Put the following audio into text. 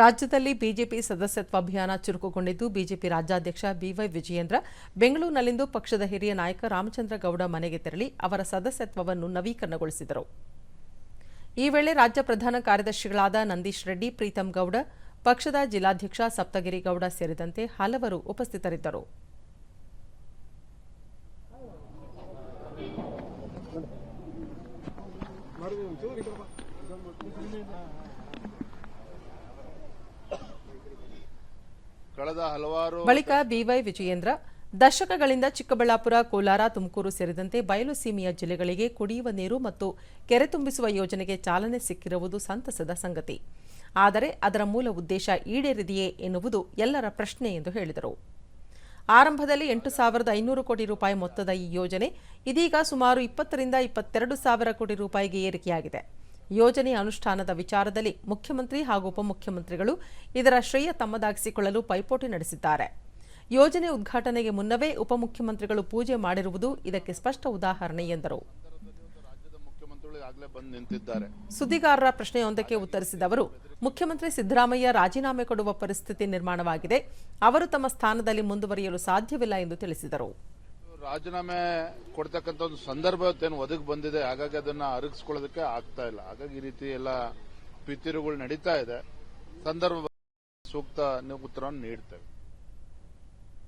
ರಾಜ್ಯದಲ್ಲಿ ಬಿಜೆಪಿ ಸದಸ್ಯತ್ವ ಅಭಿಯಾನ ಚುರುಕುಗೊಂಡಿದ್ದು, ಬಿಜೆಪಿ ರಾಜ್ಯಾಧ್ಯಕ್ಷ ಬಿವೈ ವಿಜಯೇಂದ್ರ ಬೆಂಗಳೂರಿನಲ್ಲಿಂದು ಪಕ್ಷದ ಹಿರಿಯ ನಾಯಕ ರಾಮಚಂದ್ರ ಗೌಡ ಮನೆಗೆ ತೆರಳಿ ಅವರ ಸದಸ್ಯತ್ವವನ್ನು ನವೀಕರಣಗೊಳಿಸಿದರು. ಈ ವೇಳೆ ರಾಜ್ಯ ಪ್ರಧಾನ ಕಾರ್ಯದರ್ಶಿಗಳಾದ ನಂದೀಶ್ ರೆಡ್ಡಿ, ಪ್ರೀತಂ ಗೌಡ, ಪಕ್ಷದ ಜಿಲ್ಲಾಧ್ಯಕ್ಷ ಸಪ್ತಗಿರಿ ಗೌಡ ಸೇರಿದಂತೆ ಹಲವರು ಉಪಸ್ಥಿತರಿದ್ದರು. ಕಳೆದ ಹಲವಾರು ಬಳಿಕ ಬಿವೈ ವಿಜಯೇಂದ್ರ, ದಶಕಗಳಿಂದ ಚಿಕ್ಕಬಳ್ಳಾಪುರ, ಕೋಲಾರ, ತುಮಕೂರು ಸೇರಿದಂತೆ ಬಯಲು ಸೀಮೆಯ ಜಿಲ್ಲೆಗಳಿಗೆ ಕುಡಿಯುವ ನೀರು ಮತ್ತು ಕೆರೆ ತುಂಬಿಸುವ ಯೋಜನೆಗೆ ಚಾಲನೆ ಸಿಕ್ಕಿರುವುದು ಸಂತಸದ ಸಂಗತಿ. ಆದರೆ ಅದರ ಮೂಲ ಉದ್ದೇಶ ಈಡೇರಿದೆಯೇ ಎನ್ನುವುದು ಎಲ್ಲರ ಪ್ರಶ್ನೆ ಎಂದು ಹೇಳಿದರು. ಆರಂಭದಲ್ಲಿ ಎಂಟು ಸಾವಿರದ ಐನೂರು ಕೋಟಿ ರೂಪಾಯಿ ಮೊತ್ತದ ಈ ಯೋಜನೆ ಇದೀಗ ಸುಮಾರು ಇಪ್ಪತ್ತರಿಂದ ಇಪ್ಪತ್ತೆರಡು ಸಾವಿರ ಕೋಟಿ ರೂಪಾಯಿಗೆ ಏರಿಕೆಯಾಗಿದೆ. ಯೋಜನೆ ಅನುಷ್ಠಾನದ ವಿಚಾರದಲ್ಲಿ ಮುಖ್ಯಮಂತ್ರಿ ಹಾಗೂ ಉಪಮುಖ್ಯಮಂತ್ರಿಗಳು ಇದರ ಶ್ರೇಯ ತಮ್ಮದಾಗಿಸಿಕೊಳ್ಳಲು ಪೈಪೋಟಿ ನಡೆಸಿದ್ದಾರೆ. ಯೋಜನೆ ಉದ್ಘಾಟನೆಗೆ ಮುನ್ನವೇ ಉಪಮುಖ್ಯಮಂತ್ರಿಗಳು ಪೂಜೆ ಮಾಡಿರುವುದು ಇದಕ್ಕೆ ಸ್ಪಷ್ಟ ಉದಾಹರಣೆ ಎಂದರು. ಸುದ್ದಿಗಾರರ ಪ್ರಶ್ನೆಯೊಂದಕ್ಕೆ ಉತ್ತರಿಸಿದ ಅವರು, ಮುಖ್ಯಮಂತ್ರಿ ಸಿದ್ದರಾಮಯ್ಯ ರಾಜೀನಾಮೆ ಕೊಡುವ ಪರಿಸ್ಥಿತಿ ನಿರ್ಮಾಣವಾಗಿದೆ. ಅವರು ತಮ್ಮ ಸ್ಥಾನದಲ್ಲಿ ಮುಂದುವರಿಯಲು ಸಾಧ್ಯವಿಲ್ಲ ಎಂದು ತಿಳಿಸಿದರು. ರಾಜೀನಾಮೆ ಕೊಡ್ತಕ್ಕಂಥ ಒಂದು ಸಂದರ್ಭ ಏನು ಒದಗಿ ಬಂದಿದೆ, ಹಾಗಾಗಿ ಅದನ್ನ ಅರಗಿಸ್ಕೊಳ್ಳೋದಕ್ಕೆ ಆಗ್ತಾ ಇಲ್ಲ. ಹಾಗಾಗಿ ಈ ರೀತಿ ಎಲ್ಲ ಪಿತಿರುಗಳು ನಡೀತಾ ಇದೆ. ಸಂದರ್ಭ ಸೂಕ್ತ ಉತ್ತರವನ್ನು ನೀಡ್ತೇವೆ.